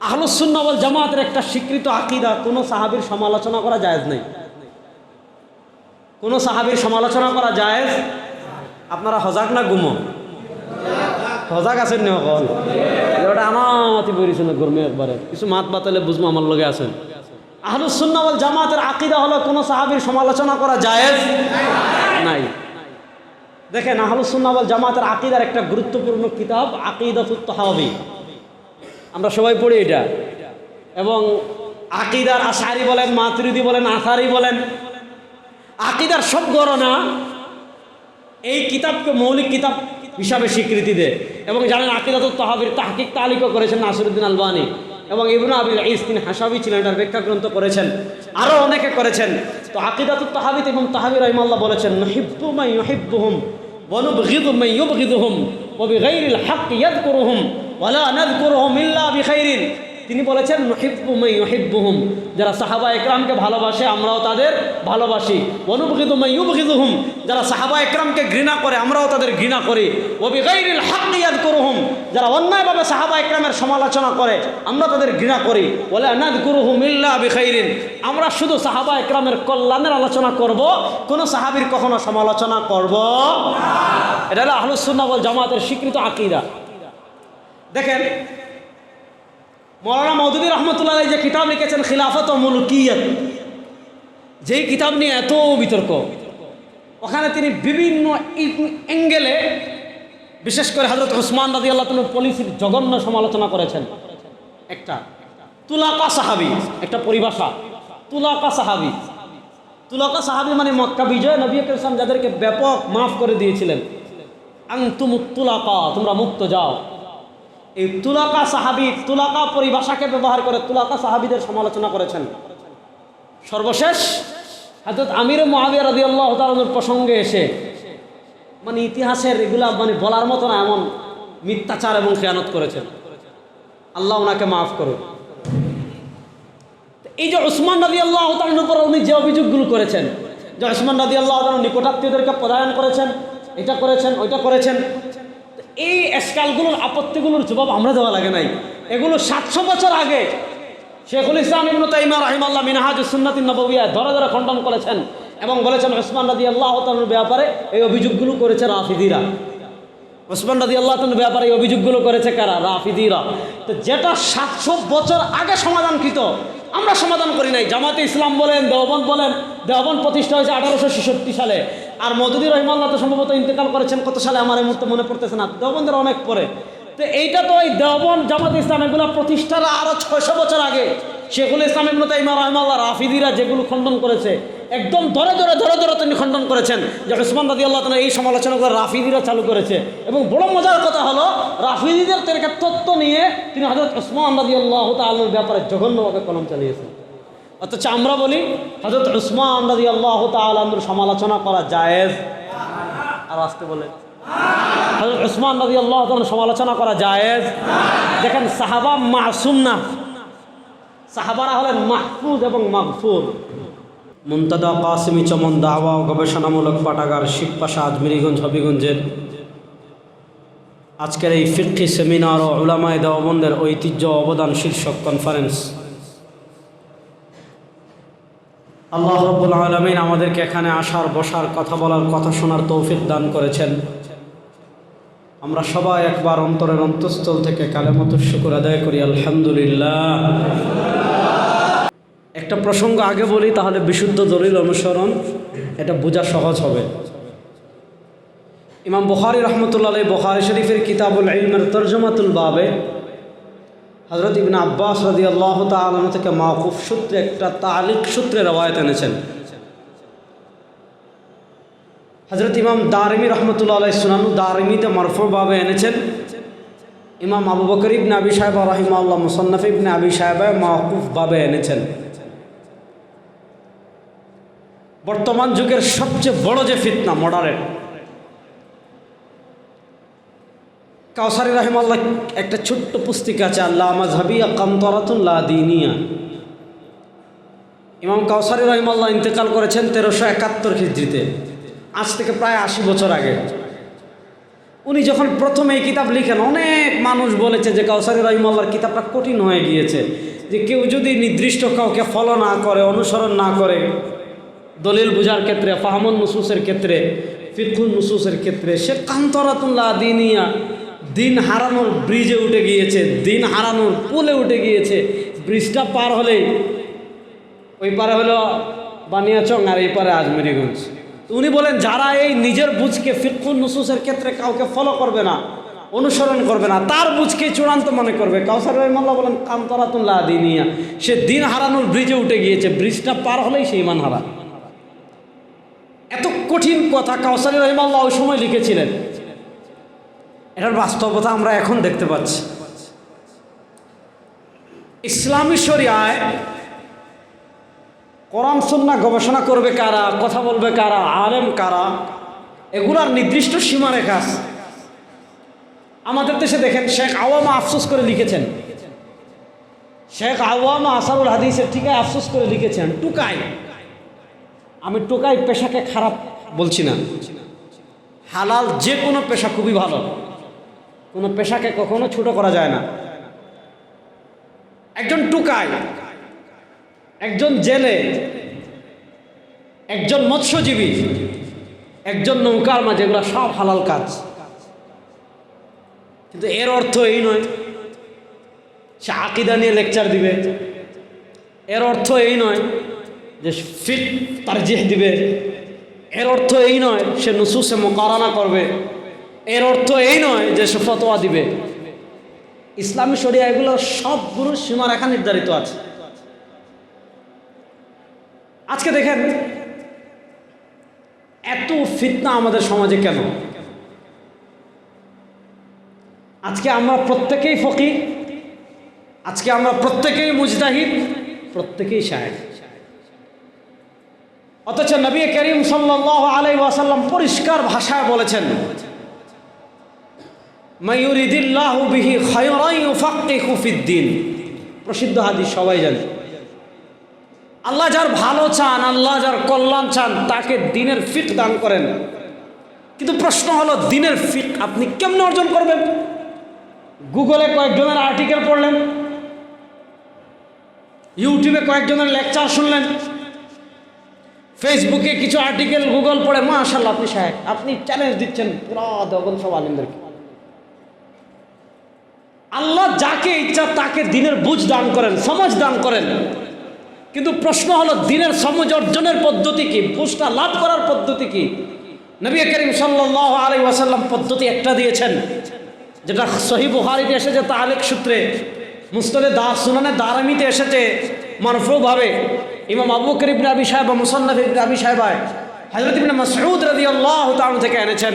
আহলুসুন্নাবল জামাতের একটা স্বীকৃত আকিদা, কোনো সাহাবির সমালোচনা করা জায়েজ নেই। কোনো সাহাবির সমালোচনা করা জায়েজ? আপনারা হজাক না গুমো? হজাক আছেন নি অকল? ওটা আমাতি বলিছেন গরমে একবারে। কিছু মাত বাতালে বুঝব আমার লগে আছেন। আহলুসুন্নাবল জামাতের আকিদা হলো কোনো সাহাবির সমালোচনা করা জায়েজ? নাই। দেখেন আহলুসুন্নাবল জামাতের আকিদার একটা গুরুত্বপূর্ণ কিতাব আকিদাতুত তাহাবি আমরা সবাই পড়ি এটা। এবং আকিদার আশারি বলেন মাতৃদি বলেন আশারি বলেন, আকিদার সব গণনা এই কিতাবকে মৌলিক কিতাব হিসাবে স্বীকৃতি দেয়। এবং জানেন আকিদাত তহাবির তাহকিক তালিকও করেছেন নাসিরুদ্দিন আলবানি এবং ইবনু আবিল ইসদিন হাসাবি ছিলেন, এটার ব্যাখ্যা গ্রন্থ করেছেন আরও অনেকে করেছেন। তো আকিদাত তহাবিদ এবং তাহাবির রহিমাল্লাহ বলেছেন নহিব্বুমাই ইউহিব্বুহুম ওয়ানুবগিদুমাই ইউবগিদুহুম গাইরিল হাক ইয়াদ করুহম মিল্লা তিনি বলেছেন যারা সাহাবা একরামকে ভালোবাসে, আমরাও তাদের ভালোবাসি। অনুবহিদুমাই যারা সাহাবা একরামকে ঘৃণা করে, আমরাও তাদের ঘৃণা করি। যারা অন্যায়ভাবে সাহাবা একরামের সমালোচনা করে, আমরা তাদের ঘৃণা করি। বলে আনাদ গুরুহুম ইল্লা আমরা শুধু সাহাবা একরামের কল্যাণের আলোচনা করব, কোনো সাহাবির কখনো সমালোচনা করব এটা হলো আহলুসুন্না জামাতের স্বীকৃত আকিরা দেখেন, মৌলানা মৌদুদি রহমতুল্লাহ যে কিতাব লিখেছেন খিলাফত ও মুলকিয়ত যেই কিতাব নিয়ে এত বিতর্ক, ওখানে তিনি বিভিন্ন অ্যাঙ্গেলে বিশেষ করে হজরত ওসমান রাজি আল্লাহ পলিসির জঘন্য সমালোচনা করেছেন। একটা, তুলাকা সাহাবি, একটা পরিভাষা, তুলাকা সাহাবি। তুলাকা সাহাবি মানে মক্কা বিজয় নবী ইসলাম যাদেরকে ব্যাপক মাফ করে দিয়েছিলেন। আং তুমুক তুলাকা, তোমরা মুক্ত যাও। এই তুলাকা সাহাবি তুলাকা পরিভাষাকে ব্যবহার করে তুলাকা সাহাবিদের সমালোচনা করেছেন। সর্বশেষ হাজরত আমির মহাবিয়া রাজি আল্লাহ তালুর প্রসঙ্গে এসে মানে ইতিহাসের এগুলা মানে বলার মতো না, এমন মিথ্যাচার এবং খেয়ানত করেছেন। আল্লাহ ওনাকে মাফ করুন। এই যে ওসমান রাজি আল্লাহ তালুর উপর উনি যে অভিযোগগুলো করেছেন, যে ওসমান রাজি আল্লাহ তালু নিকটাত্মীয়দেরকে প্রদায়ন করেছেন, এটা করেছেন, ওইটা করেছেন এই এসকালগুলোর আপত্তিগুলোর জবাব আমরা দেওয়া লাগে নাই। এগুলো সাতশো বছর আগে শেখুল ইসলাম ইবনু তাইমা রাহিমাল্লাহ মিনহাজ সুন্নাতিন নববিয়া ধরে ধরে খণ্ডন করেছেন এবং বলেছেন ওসমান রাদি আল্লাহ তালুর ব্যাপারে এই অভিযোগগুলো করেছে রাফিদিরা। ওসমান রাদি আল্লাহ তালুর ব্যাপারে এই অভিযোগগুলো করেছে কারা? রাফিদিরা। তো যেটা সাতশো বছর আগে সমাধানকৃত, আমরা সমাধান করি নাই। জামাতে ইসলাম বলেন, দেওবন্দ বলেন, দেওবন্দ প্রতিষ্ঠা হয়েছে আঠারোশো ছেষট্টি সালে। আর মদুদি রহিমাল্লাহ তো সম্ভবত ইন্তেকাল করেছেন, কত সালে আমার এই মুহূর্তে মনে পড়তেছে না? দেওবন্দের অনেক পরে। তো এইটা তো ওই দেওবন জামাত ইসলাম, এগুলো প্রতিষ্ঠার আরও ছয়শো বছর আগে। শেখুল ইসলাম ইবনু তাইমা রহমাল্লাহ রাফিদিরা যেগুলো খণ্ডন করেছে, একদম ধরে ধরে ধরে ধরে তিনি খণ্ডন করেছেন। যে উসমান রাদি আল্লাহ তালা এই সমালোচনাগুলো রাফিদিরা চালু করেছে। এবং বড় মজার কথা হলো, রাফিদিদের থেকে তত্ত্ব নিয়ে তিনি হজরত উসমান রাদি আল্লাহ তালুর ব্যাপারে জঘন্যভাবে কলম চালিয়েছেন। অথচ আমরা বলি হজরত উসমান রাদি আল্লাহ তালুর সমালোচনা করা জায়েজ। আর আসতে বলে হজরত উসমান রাজি আল্লাহ সমালোচনা করা জায়েজ। দেখেন, সাহাবা মাসুম না। সাহাবারা হলেন মাহফুজ এবং মাহফুর মুমতাদা কাসিমি, চমন, দাওয়া, গবেষণামূলক পাঠাগার শিবপাশা আজমিরিগঞ্জ হবিগঞ্জের। আজকের এই ফিরকি সেমিনার ও উলামায় দেওবন্দের ঐতিহ্য অবদান শীর্ষক কনফারেন্স। আল্লাহ রব্বুল আলমিন আমাদেরকে এখানে আসার, বসার, কথা বলার, কথা শোনার তৌফিক দান করেছেন। আমরা সবাই একবার অন্তরের অন্তঃস্থল থেকে কালেমত শুকুর আদায় করি, আলহামদুলিল্লাহ। একটা প্রসঙ্গ আগে বলি, তাহলে বিশুদ্ধ দলিল অনুসরণ, এটা বোঝা সহজ হবে। ইমাম বখারি রহমতুল্লাহ বখারি শরীফের কিতাবুল ইলমের তর্জমাতুল বাবে হজরত ইবিন আব্বাস রদি আল্লাহ তালন থেকে মাহকুফ সূত্রে একটা তালিক সূত্রে রবায়ত এনেছেন। হজরত ইমাম দারিমি রহমতুল্লাহ আলাই সুনানু দারিমিতে মরফুভাবে এনেছেন। ইমাম আবু বকর ইবনে আবি সাহেবা রহিমাল্লাহ মুসন্নফ ইবনে আবি সাহেবা মাহকুফভাবে এনেছেন। বর্তমান যুগের সবচেয়ে বড় যে ফিতনা মডারেন কাউসারি রহিমাল্লাহ, একটা ছোট্ট পুস্তিকা আছে, আল্লাহ মাজহাবিয়া কামতরাতুল্লাহ দিনিয়া। ইমাম কাউসারি রহিমাল্লাহ ইন্তেকাল করেছেন তেরোশো একাত্তর খিদ্রিতে আজ থেকে প্রায় আশি বছর আগে। উনি যখন প্রথম এই কিতাব লিখেন, অনেক মানুষ বলেছে যে কাউসারি রহিমাল্লার কিতাবটা কঠিন হয়ে গিয়েছে, যে কেউ যদি নির্দিষ্ট কাউকে ফলো না করে, অনুসরণ না করে, দলিল বুঝার ক্ষেত্রে, ফাহমন নুসুসের ক্ষেত্রে ফিকুল নুসুসের ক্ষেত্রে, সে কান্তরাতুল্লাহ দিনিয়া দিন হারানোর ব্রিজে উঠে গিয়েছে, দিন হারানোর পুলে উঠে গিয়েছে। ব্রিজটা পার হলেই ওই পারে হলো বানিয়াচং আর এই পারে আজমেরিগঞ্জ। উনি বলেন, যারা এই নিজের বুঝকে ফিকুল নুসুসের ক্ষেত্রে কাউকে ফলো করবে না, অনুসরণ করবে না, তার বুঝকে চূড়ান্ত মনে করবে। কাউসার রহমাল্লাহ বলেন কান্তরাতুল্লাহ দিনিয়া, সে দিন হারানোর ব্রিজে উঠে গিয়েছে, ব্রিজটা পার হলেই সে ইমান হারা এত কঠিন কথা কাউসারি রহিমাল্লাহ ওই সময় লিখেছিলেন। এটার বাস্তবতা আমরা এখন দেখতে পাচ্ছি। ইসলামী শরিয়ায় কোরআন সন্না গবেষণা করবে কারা, কথা বলবে কারা, আলেম কারা, এগুলার নির্দিষ্ট সীমারেখা আমাদের দেশে দেখেন, শেখ আওয়ামা আফসোস করে লিখেছেন। শেখ আওয়ামা আসারুল হাদিসের ঠিকায় আফসোস করে লিখেছেন, টুকাই। আমি টোকাই পেশাকে খারাপ বলছি না। হালাল যে কোনো পেশা খুবই ভালো। কোনো পেশাকে কখনো ছোট করা যায় না। একজন টুকাই একজন জেলে, একজন মৎস্যজীবী, একজন নৌকার মাঝে এগুলো সব হালাল কাজ। কিন্তু এর অর্থ এই নয়, সে আকিদা নিয়ে লেকচার দিবে। এর অর্থ এই নয় যে ফিট তার জেহ দিবে। এর অর্থ এই নয় সে নুসুসে মোকারানা করবে। এর অর্থ এই নয় যে সে ফতোয়া দিবে। ইসলামী শরিয়া এগুলো সবগুলোর সীমারেখা নির্ধারিত আছে। আজকে দেখেন, এত ফিতনা আমাদের সমাজে কেন? আজকে আমরা প্রত্যেকেই ফকি আজকে আমরা প্রত্যেকেই মুজতাহিদ, প্রত্যেকেই সাহেব অথচ নবী করিম সাল্লাহ আলাই ওয়াসাল্লাম পরিষ্কার ভাষায় বলেছেন প্রসিদ্ধ হাদিস সবাই জানে। আল্লাহ যার ভালো চান, আল্লাহ যার কল্যাণ চান, তাকে দিনের ফিক দান করেন। কিন্তু প্রশ্ন হলো দিনের ফিক আপনি কেমন অর্জন করবেন? গুগলে কয়েকজনের আর্টিকেল পড়লেন। ইউটিউবে কয়েকজনের লেকচার শুনলেন। ফেসবুকে কিছু আর্টিকেল, গুগল পড়ে মাশাল্লাহ আপনি সাহেব আপনি চ্যালেঞ্জ দিচ্ছেন পুরা দগল সব আলিমদেরকে। আল্লাহ যাকে ইচ্ছা তাকে দিনের বুঝ দান করেন, সমাজ দান করেন। কিন্তু প্রশ্ন হলো, দিনের সমাজ অর্জনের পদ্ধতি কি? বুঝটা লাভ করার পদ্ধতি কি? নবী করিম সাল্লাহ আলাই ওয়াসাল্লাম পদ্ধতি একটা দিয়েছেন, যেটা সহি বুহারিতে এসেছে তাহলেক সূত্রে। মুস্তদে দা, সুনানে দারামিতে এসেছে মারফুভাবে। ইমাম আবু করিব আবি সাহেব মুসন্নফ ইবনে আবি সাহেবায় হজরত ইবনে মাসউদ রাদিয়াল্লাহু তাআলা থেকে এনেছেন।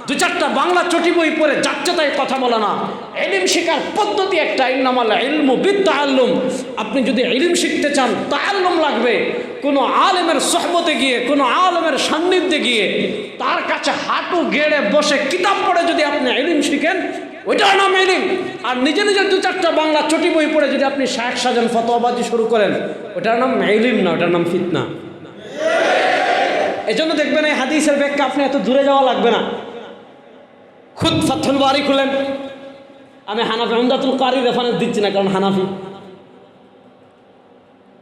দু চারটা বাংলা চটি বই পড়ে যাচ্ছে তাই কথা বলা না। এলিম শেখার পদ্ধতি একটা, ইন্নামাল ইলমু বিদ্যা আল্লুম আপনি যদি ইলিম শিখতে চান তাল্লুম লাগবে। কোনো আলেমের সহবতে গিয়ে, কোনো আলেমের সান্নিধ্যে গিয়ে, তার কাছে হাঁটু গেড়ে বসে কিতাব পড়ে যদি আপনি ইলিম শিখেন, ওইটার নাম ইলিম আর নিজে নিজের দু চারটা বাংলা চটি বই পড়ে যদি আপনি শায়েখ সাজান ফতোয়াবাজি শুরু করেন ওটার নাম ইলিম না ওটার নাম ফিতনা। এজন্য দেখবেন এই হাদিসের ব্যাখ্যা আপনি এত দূরে যাওয়া লাগবে না। খুদ ফাথুল বাড়ি খুলেন। আমি হানাফি আমদাতুল কারি রেফারেন্স দিচ্ছি না, কারণ হানাফি।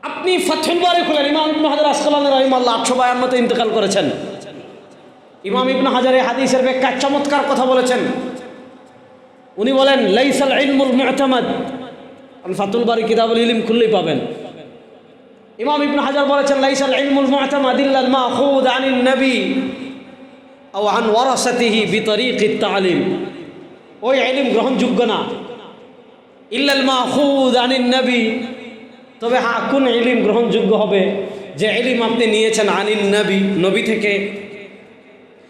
আপনি ফাথুল বাড়ি খুলেন, ইমাম ইবনু হাজার আসকালান রহিম আল্লাহ আটশো বায়ান্নতে ইন্তেকাল করেছেন। ইমাম ইবনু হাজার এই হাদিসের ব্যাখ্যা চমৎকার কথা বলেছেন। উনি বলেন, লাইসাল ইলমুল মুতামাদ। ফাতুল বাড়ি কিতাবুল ইলিম খুললেই পাবেন। ইমাম ইবনু হাজার বলেছেন, লাইসাল ইলমুল মুতামাদ ইল্লাল মাখুদ আনিন নবী। আও আন ওয়ারাসাতিহি বিতরিক তালিম। ওই ইলিম গ্রহণযোগ্য না। ইল্লাল মাখুদ আনিন নবী। তবে হ্যাঁ কোন ইলিম গ্রহণযোগ্য হবে? যে ইলিম আপনি নিয়েছেন আনিন নবী নবী থেকে।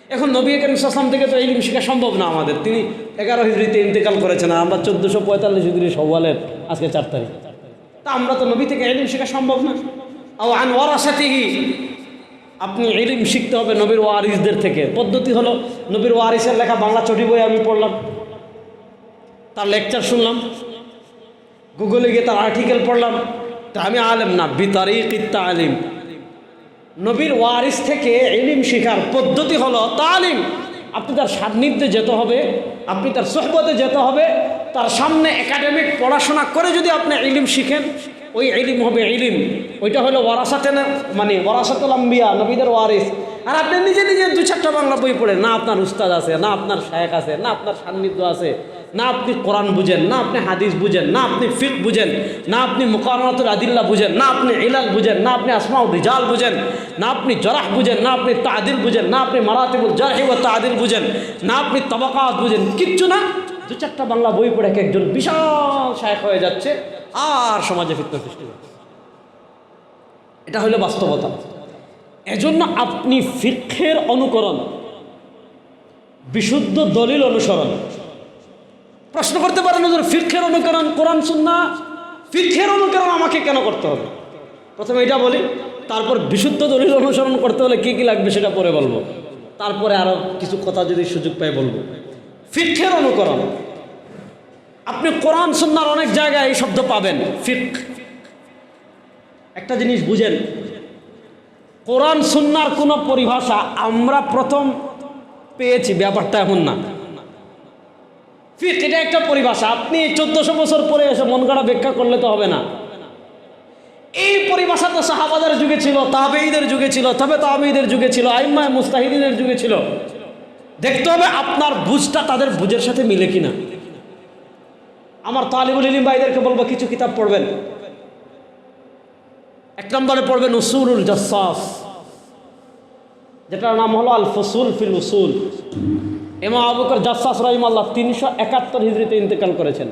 এখন নবী করিম সাসলাম থেকে তো ইলিম শেখা সম্ভব না আমাদের। তিনি এগারো হিজড়িতে ইন্তেকাল করেছেন আমরা চোদ্দোশো পঁয়তাল্লিশ হিজড়ি সওয়ালের আজকে চার তারিখ। তা আমরা তো নবী থেকে এলিম শেখা সম্ভব না। আও আন ওয়ারাসাতিহি আপনি ইলিম শিখতে হবে নবীর ওয়ারিসদের থেকে। পদ্ধতি হলো, নবীর ওয়ারিসের লেখা বাংলা চটি বই আমি পড়লাম। তার লেকচার শুনলাম। গুগলে গিয়ে তার আর্টিকেল পড়লাম। তা আমি আলেম না, বিতারিক আলিম নবীর ওয়ারিস থেকে ইলিম শেখার পদ্ধতি হলো তালিম। আপনি তার সান্নিধ্যে যেতে হবে, আপনি তার সোহবতে যেতে হবে, তার সামনে একাডেমিক পড়াশোনা করে যদি আপনি ইলিম শিখেন ওই ইলিম হবে ইলিম ওইটা হলো ওয়ারাসাতে না মানে ওয়ারাসাতুল আম্বিয়া নবীদের ওয়ারিস আর আপনি নিজে নিজে দু চারটা বাংলা বই পড়েন না আপনার উস্তাদ আছে না আপনার শায়েক আছে না আপনার সান্নিধ্য আছে না আপনি কোরআন বুঝেন না আপনি হাদিস বুঝেন না আপনি ফিক বুঝেন না আপনি মুকারনাতুল আদিল্লা বুঝেন না আপনি ইলাল বুঝেন না আপনি আসমাউ রিজাল বুঝেন না আপনি জরাহ বুঝেন না আপনি তাদিল বুঝেন না আপনি মারাতিবুল জাহি ও তাদিল বুঝেন না আপনি তবাকাত বুঝেন কিচ্ছু না দু চারটা বাংলা বই পড়ে একজন বিশাল শায়েক হয়ে যাচ্ছে আর সমাজে ফিতনা সৃষ্টি করছে এটা হলো বাস্তবতা। এজন্য আপনি ফিক্ষের অনুকরণ, বিশুদ্ধ দলিল অনুসরণ, প্রশ্ন করতে পারেন, হুজুর ফিক্ষের অনুকরণ কোরআন, সুন্না? ফিক্ষের অনুকরণ আমাকে কেন করতে হবে? প্রথমে এটা বলি, তারপর বিশুদ্ধ দলিল অনুসরণ করতে হলে কি কি লাগবে সেটা পরে বলব। তারপরে আরও কিছু কথা যদি সুযোগ পাই বলব। ফিক্ষের অনুকরণ আপনি কোরআন সুন্নার অনেক জায়গায় এই শব্দ পাবেন। ফিক। একটা জিনিস বুঝেন। কোরআন সুন্নার কোনো পরিভাষা আমরা প্রথম পেয়েছি, ব্যাপারটা এমন না। ফিক, এটা একটা পরিভাষা। আপনি চোদ্দশো বছর পরে এসে মন গড়া ব্যাখ্যা করলে তো হবে না। এই পরিভাষা তো সাহাবাদের যুগে ছিল তাবেইদের যুগে ছিল, তবে তাবেইদের যুগে ছিল আইম্মায় মুস্তাহিদিনের যুগে ছিল। দেখতে হবে আপনার বুঝটা তাদের বুঝের সাথে মিলে কিনা। আমার তালিবুল ইলিম ভাইদেরকে বলব, কিছু কিতাব পড়বেন। এক নম্বরে পড়বেন উসুলুল জাসাস। যেটার নাম হলো আল ফসুল ফিল উসুল। এমা আবুকর জাসাস রহিম আল্লাহ তিনশো একাত্তর হিজড়িতে ইন্তেকাল করেছেন।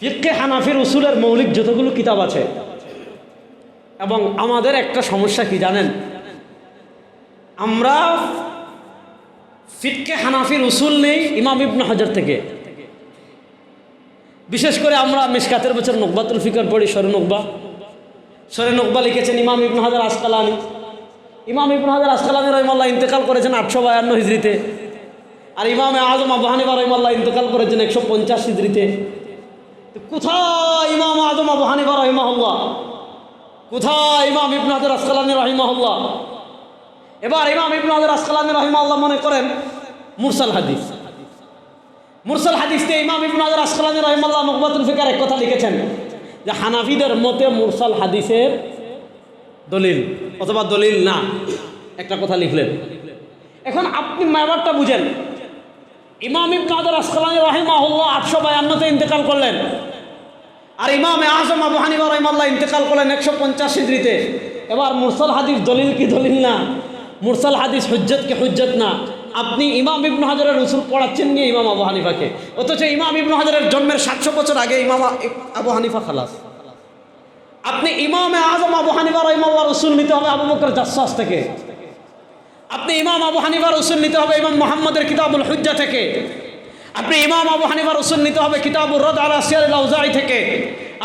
ফিক্কে হানাফির উসুলের মৌলিক যতগুলো কিতাব আছে, এবং আমাদের একটা সমস্যা কি জানেন? আমরা ফিটকে হানাফির উসুল নেই ইমাম ইবনে হাজার থেকে। বিশেষ করে আমরা মিসকাতের বছর নকবাতুল ফিকর পড়ি, সরে নকবা। সরে নকবা লিখেছেন ইমাম ইবনে হাজার আসকালানি। ইমাম ইবনে হাজার আসকালানি রহিমাল্লাহ ইন্তেকাল করেছেন আটশো বায়ান্ন হিজড়িতে। আর ইমাম আজম আবু হানিফা রহিমাল্লাহ ইন্তেকাল করেছেন একশো পঞ্চাশ হিজড়িতে। তো কোথায় ইমাম আজম আবু হানিফা রহিমাহুল্লাহ? কোথায় ইমাম ইবনে হাজার আসকালানি রহিমাহুল্লাহ? এবার ইমাম ইবনে হাজার আসকালানি রহিমাল্লাহ মনে করেন, মুরসাল হাদিস। মুরসাল হাদিসতে ইমাম ইবনে হাজার আসকালানি রহিমাল্লাহ নকবাতুল ফিকার এক কথা লিখেছেন যে হানাফিদের মতে মুরসাল হাদিসের দলিল অথবা দলিল না। একটা কথা লিখলেন। এখন আপনি ব্যাপারটা বুঝেন। ইমাম ইবনে হাজার আসকালানি রহিমাহুল্লাহ আটশো বায়ান্নতে ইন্তেকাল করলেন। আর ইমামে আজম আবু রহিমাল্লাহ ইন্তেকাল করলেন একশো পঞ্চাশ হিজড়িতে। এবার মুরসাল হাদিস দলিল কি দলিল না? মুরসাল হাদিস হুজ্জত কি হুজ্জত না? আপনি ইমাম ইবনু হাজারের রসুল পড়াচ্ছেন নিয়ে ইমাম আবু হানিফাকে। অথচ ইমাম ইবনু হাজারের জন্মের সাতশো বছর আগে ইমাম আবু হানিফা খালাস। আপনি ইমামে আজম আবু হানিফা রহিমাল্লাহ রসুল নিতে হবে আবু বকর জাসাস থেকে। আপনি ইমাম আবু হানিফা রসুল নিতে হবে ইমাম মোহাম্মদের কিতাবুল হুজ্জা থেকে। আপনি ইমাম আবু হানিফা রসুল নিতে হবে কিতাবুর রদ আলা সিয়াল আউজাই থেকে।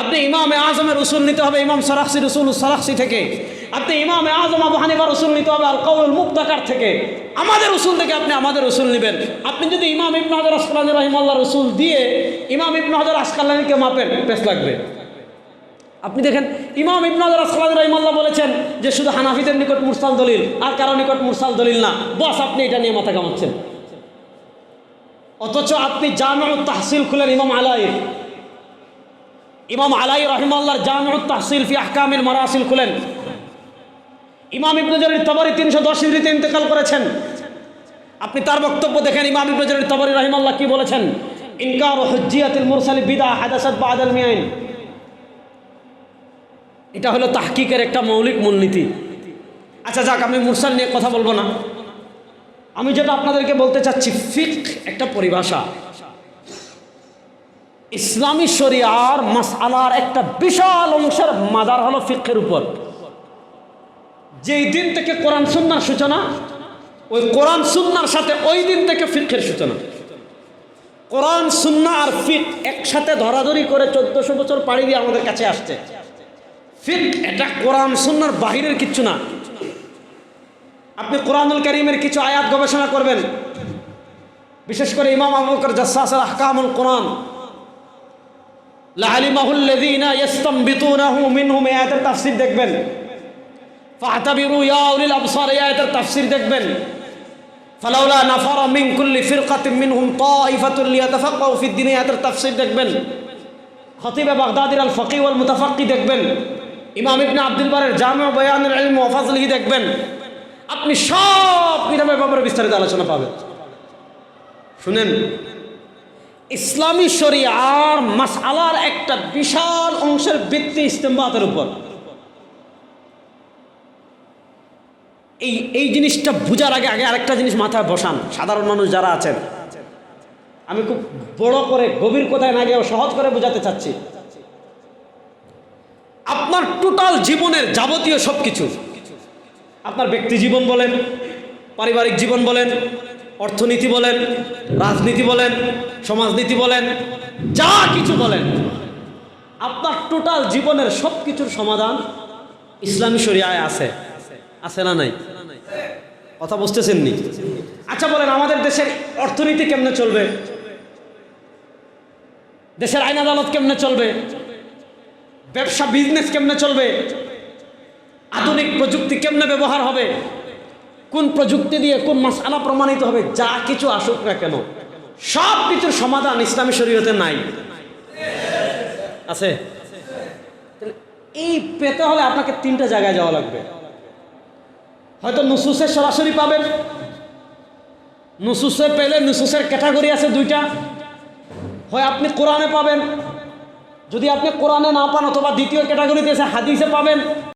আপনি ইমামে আজমের রসুল নিতে হবে ইমাম সারাক্সি রসুল সারাক্সি থেকে। আপনি ইমাম আজম, আবু হানিফা রসুল নিতে হবে আল কৌল মুক্তাকার থেকে। আমাদের রসুল থেকে আপনি আমাদের রসুল নেবেন। আপনি যদি ইমাম ইবন হাজার আসকালানি রহিমাল্লাহ রসুল দিয়ে ইমাম ইবন হাজার আসকালানিকে মাপেন বেশ লাগবে। আপনি দেখেন, ইমাম ইবন হাজার আসকালানি রহিমাল্লাহ বলেছেন যে শুধু হানাফিদের নিকট মুরসাল দলিল, আর কারও নিকট মুরসাল দলিল না। বস, আপনি এটা নিয়ে মাথা কামাচ্ছেন অথচ আপনি জামিউত তাহসিল খুলেন ইমাম আলাই। ইমাম আলাই রহিমাল্লাহর জামিউত তাহসিল ফি আহকামিল মারাসিল খুলেন। ইমাম ইবনে জরির তবরি তিনশো দশ হিজড়িতে ইন্তেকাল করেছেন। আপনি তার বক্তব্য দেখেন, ইমাম ইবনে জরির তবরি রহিমাল্লাহ কি বলেছেন? ইনকার হজ্জিয়াতিল মুরসালি বিদা হাদাসাত বাদাল মিয়াইন। এটা হলো তাহকিকের একটা মৌলিক মূলনীতি। আচ্ছা যাক, আমি মুরসাল নিয়ে কথা বলব না। আমি যেটা আপনাদেরকে বলতে চাচ্ছি ফিক একটা পরিভাষা। ইসলামী শরিয়ার মাসআলার একটা বিশাল অংশের মাদার হলো ফিকের উপর। যেই দিন থেকে কোরআন সুন্নার সূচনা, ওই কোরআন সুন্নার সাথে ওই দিন থেকে ফিকের সূচনা। কোরআন, সুন্না আর ফিক একসাথে ধরাধরি করে চোদ্দশো বছর পাড়ি দিয়ে আমাদের কাছে আসছে। ফির এটা কোরআন, সুন্নার বাহিরের কিচ্ছু না। আপনি কোরআনুল করিমের কিছু আয়াত গবেষণা করবেন। বিশেষ করে ইমাম আবু বকর জাসাসের আহকামুল কোরআন। লালিমাহুল্লাযীনা ইস্তামবিতুনাহু মিনহুম আয়াতের তাফসীর দেখবেন। ফাতাবিরু ইয়া দেখবেন। ফালাউলা নাফারা মিন কুল্লি ফিরকাতিন মিনহুম তাইফাতুন লিয়াতাফাক্কাহু ফিদ দ্বীন আয়াতের তাফসীর দেখবেন। খতিবে বাগদাদির আল ফকি ওয়াল দেখবেন। ইমাম ইবনে আব্দুল বারের জামে বয়ানুল দেখবেন। আপনি সব কিতাবের ব্যাপারে বিস্তারিত আলোচনা পাবেন। শুনেন, ইসলামী শরিয়ার মাসআলার একটা বিশাল অংশের ভিত্তি ইস্তেমবাতের উপর। এই এই জিনিসটা বোঝার আগে আগে আরেকটা জিনিস মাথায় বসান, সাধারণ মানুষ যারা আছেন। আমি খুব বড় করে, গভীর কোথায় না গিয়েও সহজ করে বোঝাতে চাচ্ছি। আপনার টোটাল জীবনের যাবতীয় সব কিছু আপনার ব্যক্তি জীবন বলেন, পারিবারিক জীবন বলেন, অর্থনীতি বলেন, রাজনীতি বলেন, সমাজনীতি বলেন, যা কিছু বলেন, আপনার টোটাল জীবনের সব কিছুর সমাধান ইসলামী শরিয়ায় আছে। আছে না নাই? কথা বুঝতেছেন নি? আচ্ছা বলেন, আমাদের দেশের অর্থনীতি কেমনে চলবে? দেশের আইন আদালত কেমনে চলবে? ব্যবসা বিজনেস কেমনে চলবে? আধুনিক প্রযুক্তি কেমনে ব্যবহার হবে? কোন প্রযুক্তি দিয়ে কোন মাসালা প্রমাণিত হবে? যা কিছু আসুক না কেন, সব কিছুর সমাধান ইসলামী শরীয়তে নাই। আছে? এই পেতে হলে আপনাকে তিনটা জায়গায় যাওয়া লাগবে। হয়তো নুসুসে সরাসরি পাবেন। নুসুসে পেলে নুসুসের ক্যাটাগরি আছে দুইটা। হয় আপনি কোরআনে পাবেন। যদি আপনি কোরআনে না পান অথবা দ্বিতীয় ক্যাটাগরিতে এসে হাদিসে পাবেন।